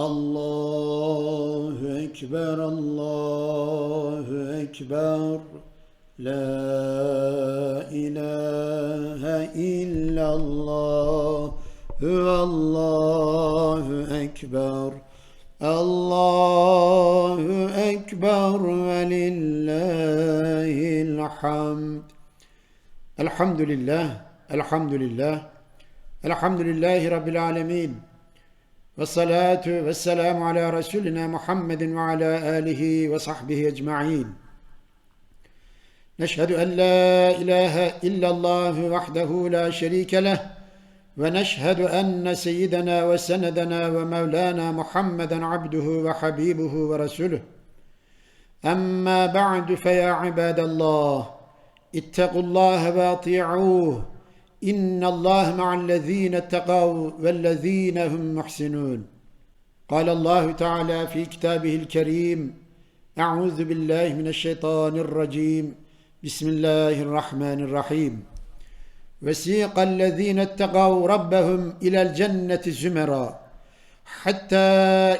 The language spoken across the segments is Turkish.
Allahu Ekber, Allahu Ekber. La ilahe illallah. Allahu Ekber. Allahu Ekber ve lillahil hamd. Elhamdülillah, elhamdülillah, elhamdülillahi Rabbil alemin. والصلاة والسلام على رسولنا محمد وعلى آله وصحبه أجمعين. نشهد أن لا إله إلا الله وحده لا شريك له ونشهد أن سيدنا وسندنا ومولانا محمدا عبده وحبيبه ورسوله. أما بعد فيا عباد الله اتقوا الله وأطيعوه ان الله مع الذين اتقوا والذين هم محسنون. قال الله تعالى في كتابه الكريم اعوذ بالله من الشيطان الرجيم. بسم الله الرحمن الرحيم. وسيق الذين اتقوا ربهم إلى الجنه زمرا حتى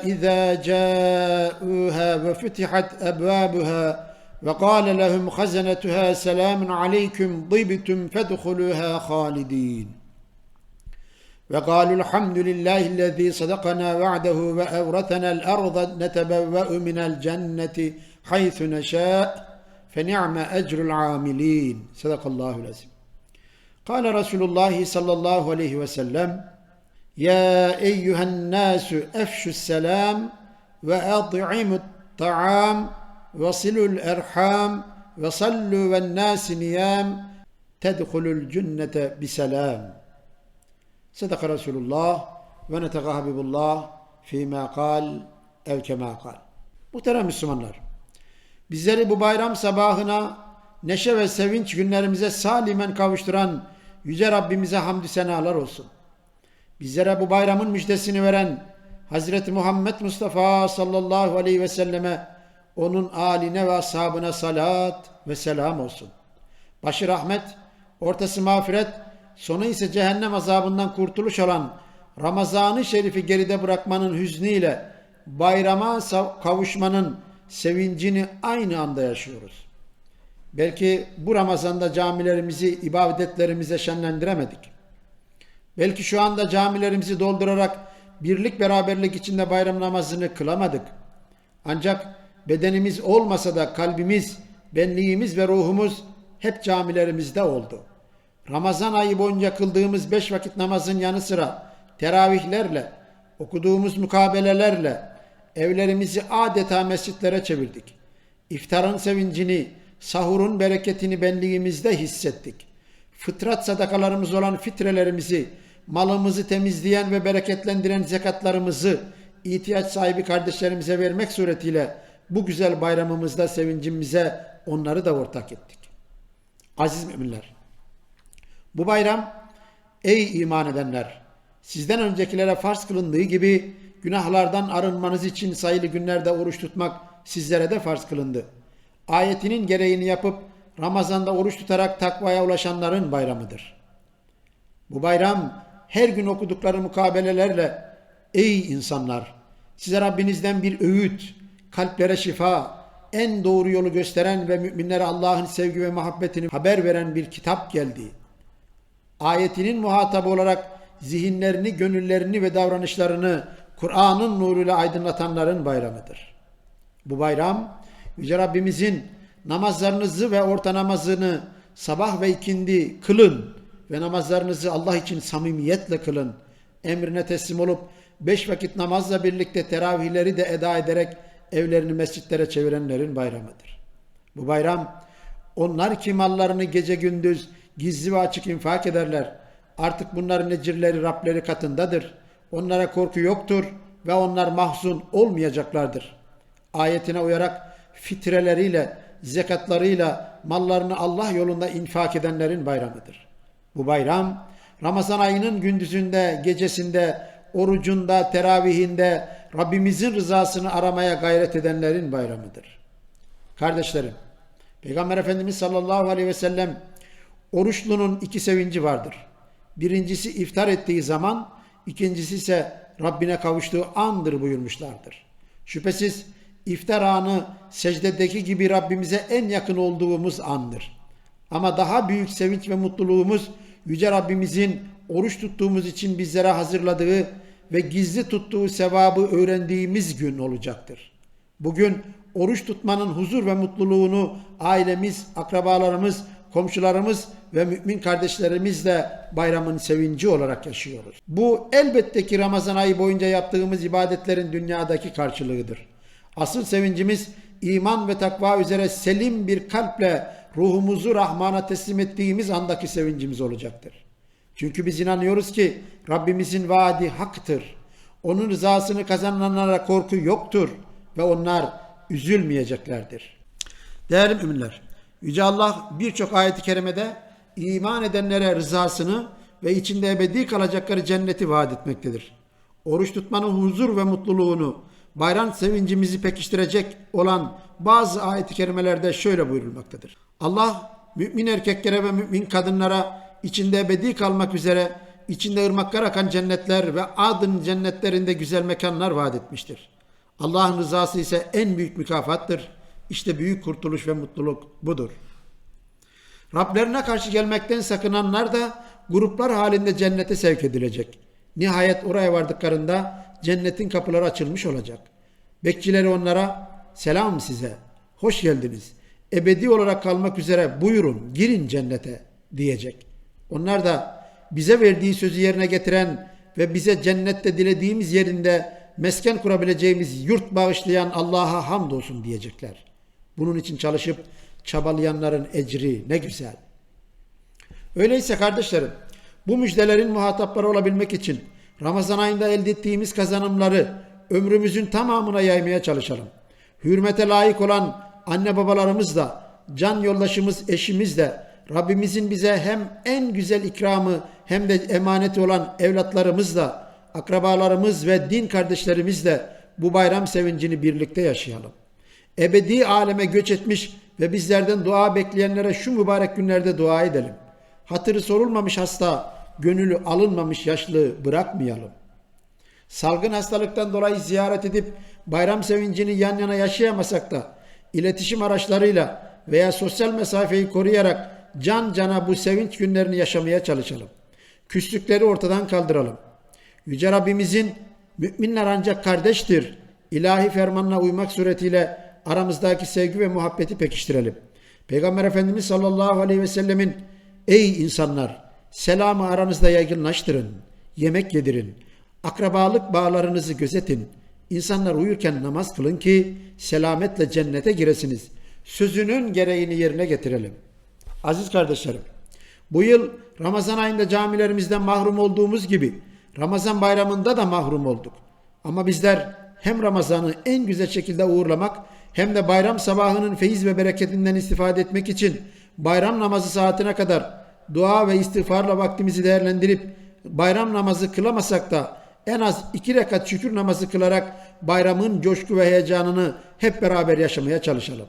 اذا جاءوها وفتحت ابوابها وقال لهم خزنتها سلام عليكم ضبتم فادخلوها خالدين. وقالوا الحمد لله الذي صدقنا وعده وأورثنا الأرض نتبوأ من الجنة حيث نشاء فنعم أجر العاملين. صدق الله العظيم. قال رسول الله صلى الله عليه وسلم يا أيها الناس أفشوا السلام وأطعموا الطعام vesilul erham ve sallu ve nas niyam tedhulul cennete bi selam. Sadaka Resulullah ve neteka Habibullah fîmâ kal ev kemâ kal. Muhterem Müslümanlar, bizleri bu bayram sabahına neşe ve sevinç günlerimize salimen kavuşturan Yüce Rabbimize hamdü senalar olsun. Bizlere bu bayramın müjdesini veren Hazreti Muhammed Mustafa sallallahu aleyhi ve selleme onun aline ve ashabına salat ve selam olsun. Başı rahmet, ortası mağfiret, sonu ise cehennem azabından kurtuluş olan Ramazan-ı Şerif'i geride bırakmanın hüznüyle bayrama kavuşmanın sevincini aynı anda yaşıyoruz. Belki bu Ramazan'da camilerimizi ibadetlerimize şenlendiremedik. Belki şu anda camilerimizi doldurarak birlik beraberlik içinde bayram namazını kılamadık. Ancak bedenimiz olmasa da kalbimiz, benliğimiz ve ruhumuz hep camilerimizde oldu. Ramazan ayı boyunca kıldığımız beş vakit namazın yanı sıra teravihlerle, okuduğumuz mukabelelerle evlerimizi adeta mescitlere çevirdik. İftarın sevincini, sahurun bereketini benliğimizde hissettik. Fıtrat sadakalarımız olan fitrelerimizi, malımızı temizleyen ve bereketlendiren zekatlarımızı ihtiyaç sahibi kardeşlerimize vermek suretiyle bu güzel bayramımızda sevincimize onları da ortak ettik. Aziz müminler, bu bayram ey iman edenler, sizden öncekilere farz kılındığı gibi günahlardan arınmanız için sayılı günlerde oruç tutmak sizlere de farz kılındı. Ayetinin gereğini yapıp Ramazan'da oruç tutarak takvaya ulaşanların bayramıdır. Bu bayram her gün okudukları mukabelelerle ey insanlar size Rabbinizden bir öğüt, kalplere şifa, en doğru yolu gösteren ve müminlere Allah'ın sevgi ve muhabbetini haber veren bir kitap geldi. Ayetinin muhatabı olarak zihinlerini, gönüllerini ve davranışlarını Kur'an'ın nuruyla aydınlatanların bayramıdır. Bu bayram Yüce Rabbimizin namazlarınızı ve orta namazını sabah ve ikindi kılın ve namazlarınızı Allah için samimiyetle kılın. Emrine teslim olup beş vakit namazla birlikte teravihleri de eda ederek evlerini mescitlere çevirenlerin bayramıdır. Bu bayram onlar ki mallarını gece gündüz gizli ve açık infak ederler. Artık bunların ecirleri Rableri katındadır. Onlara korku yoktur ve onlar mahzun olmayacaklardır. Ayetine uyarak fitreleriyle, zekatlarıyla mallarını Allah yolunda infak edenlerin bayramıdır. Bu bayram Ramazan ayının gündüzünde, gecesinde, orucunda, teravihinde Rabbimizin rızasını aramaya gayret edenlerin bayramıdır. Kardeşlerim, Peygamber Efendimiz sallallahu aleyhi ve sellem oruçlunun iki sevinci vardır. Birincisi iftar ettiği zaman, ikincisi ise Rabbine kavuştuğu andır buyurmuşlardır. Şüphesiz iftar anı secdedeki gibi Rabbimize en yakın olduğumuz andır. Ama daha büyük sevinç ve mutluluğumuz Yüce Rabbimizin oruç tuttuğumuz için bizlere hazırladığı ve gizli tuttuğu sevabı öğrendiğimiz gün olacaktır. Bugün oruç tutmanın huzur ve mutluluğunu ailemiz, akrabalarımız, komşularımız ve mümin kardeşlerimizle bayramın sevinci olarak yaşıyoruz. Bu elbette ki Ramazan ayı boyunca yaptığımız ibadetlerin dünyadaki karşılığıdır. Asıl sevincimiz iman ve takva üzere selim bir kalple ruhumuzu Rahman'a teslim ettiğimiz andaki sevincimiz olacaktır. Çünkü biz inanıyoruz ki Rabbimizin vaadi haktır. Onun rızasını kazananlara korku yoktur ve onlar üzülmeyeceklerdir. Değerli müminler, Yüce Allah birçok ayet-i kerimede iman edenlere rızasını ve içinde ebedi kalacakları cenneti vaat etmektedir. Oruç tutmanın huzur ve mutluluğunu, bayram sevincimizi pekiştirecek olan bazı ayet-i kerimelerde şöyle buyurulmaktadır. Allah mümin erkeklere ve mümin kadınlara içinde ebedi kalmak üzere içinde ırmaklar akan cennetler ve adın cennetlerinde güzel mekanlar vaat etmiştir. Allah'ın rızası ise en büyük mükafattır. İşte büyük kurtuluş ve mutluluk budur. Rablerine karşı gelmekten sakınanlar da gruplar halinde cennete sevk edilecek. Nihayet oraya vardıklarında cennetin kapıları açılmış olacak. Bekçileri onlara selam size, hoş geldiniz, ebedi olarak kalmak üzere buyurun, girin cennete diyecek. Onlar da bize verdiği sözü yerine getiren ve bize cennette dilediğimiz yerinde mesken kurabileceğimiz yurt bağışlayan Allah'a hamdolsun diyecekler. Bunun için çalışıp çabalayanların ecri ne güzel. Öyleyse kardeşlerim bu müjdelerin muhatapları olabilmek için Ramazan ayında elde ettiğimiz kazanımları ömrümüzün tamamına yaymaya çalışalım. Hürmete layık olan anne babalarımız da, can yoldaşımız eşimiz de, Rabbimizin bize hem en güzel ikramı hem de emaneti olan evlatlarımız da, akrabalarımız ve din kardeşlerimiz de bu bayram sevincini birlikte yaşayalım. Ebedi aleme göç etmiş ve bizlerden dua bekleyenlere şu mübarek günlerde dua edelim. Hatırı sorulmamış hasta, gönülü alınmamış yaşlı bırakmayalım. Salgın hastalıktan dolayı ziyaret edip bayram sevincini yan yana yaşayamasak da iletişim araçlarıyla veya sosyal mesafeyi koruyarak can cana bu sevinç günlerini yaşamaya çalışalım. Küslükleri ortadan kaldıralım. Yüce Rabbimizin müminler ancak kardeştir. ilahi fermanına uymak suretiyle aramızdaki sevgi ve muhabbeti pekiştirelim. Peygamber Efendimiz sallallahu aleyhi ve sellemin ey insanlar selamı aranızda yaygınlaştırın, yemek yedirin, akrabalık bağlarınızı gözetin, insanlar uyurken namaz kılın ki selametle cennete giresiniz. Sözünün gereğini yerine getirelim. Aziz kardeşlerim, bu yıl Ramazan ayında camilerimizden mahrum olduğumuz gibi Ramazan bayramında da mahrum olduk. Ama bizler hem Ramazan'ı en güzel şekilde uğurlamak hem de bayram sabahının feyiz ve bereketinden istifade etmek için bayram namazı saatine kadar dua ve istiğfarla vaktimizi değerlendirip bayram namazı kılamasak da en az iki rekat şükür namazı kılarak bayramın coşku ve heyecanını hep beraber yaşamaya çalışalım.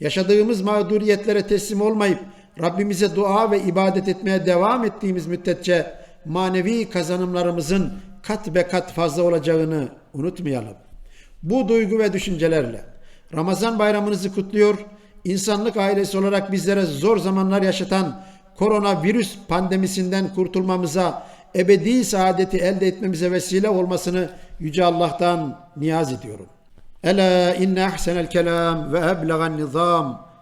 Yaşadığımız mağduriyetlere teslim olmayıp Rabbimize dua ve ibadet etmeye devam ettiğimiz müddetçe manevi kazanımlarımızın kat be kat fazla olacağını unutmayalım. Bu duygu ve düşüncelerle Ramazan bayramınızı kutluyor, insanlık ailesi olarak bizlere zor zamanlar yaşatan koronavirüs pandemisinden kurtulmamıza, ebedi saadeti elde etmemize vesile olmasını Yüce Allah'tan niyaz ediyorum. Ela inne ahsenel kelam ve eblegan nizam